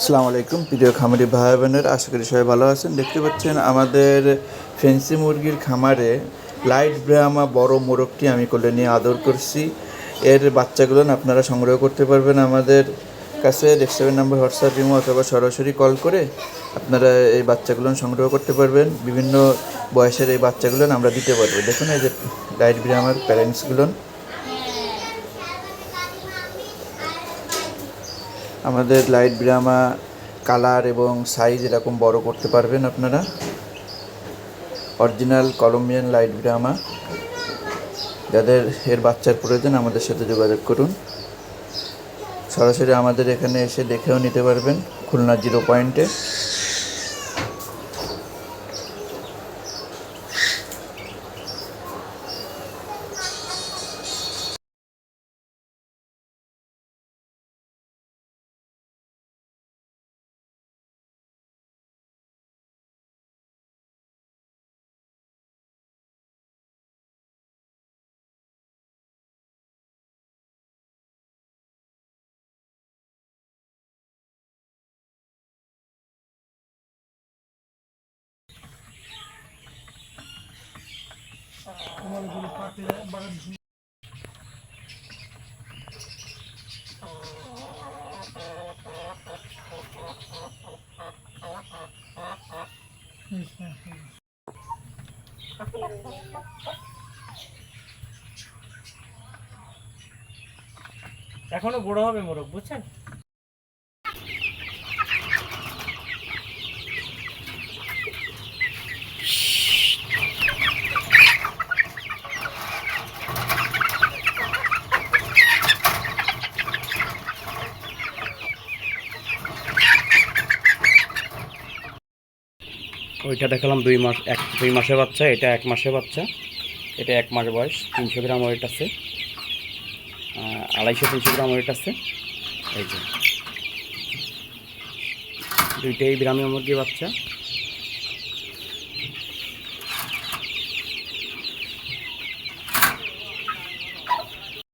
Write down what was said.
আসসালামু আলাইকুম, প্রিয় খামারি ভাই বোনের আশা করি সবাই ভালো আছেন। দেখতে পাচ্ছেন আমাদের ফেন্সি মুরগির খামারে লাইট ব্রাহ্মা বড় মোরগটি আমি কোলে নিয়ে আদর করছি। এর বাচ্চাগুলো আপনারা সংগ্রহ করতে পারবেন আমাদের কাছে। সেভেন নাম্বার হোয়াটসঅ্যাপ, ইমো অথবা সরাসরি কল করে আপনারা এই বাচ্চাগুলো সংগ্রহ করতে পারবেন। বিভিন্ন বয়সের এই বাচ্চাগুলো আমরা দিতে পারব। দেখুন এই যে লাইট ব্রাহ্মার প্যারেন্টসগুলো। আমাদের লাইট ব্রামা কালার এবং সাইজ এরকম বড় করতে পারবেন আপনারা। অরিজিনাল কলম্বিয়ান লাইট ব্রামা যাদের এর বাচ্চার প্রয়োজন আমাদের সাথে যোগাযোগ করুন। সরাসরি আমাদের এখানে এসে দেখেও নিতে পারবেন, খুলনা জিরো পয়েন্টে এখনও বড় হবে মোরগ বুঝছেন? ওইটা দেখালাম দুই মাস, এক, দুই মাসের বাচ্চা, এটা এক মাসের বাচ্চা। এটা এক মাস বয়স, তিনশো গ্রাম ওয়েট আছে। আড়াইশো, তিনশো গ্রাম ওয়েট আছে। এই যে। দুইটাই গ্রামের মুরগি বাচ্চা।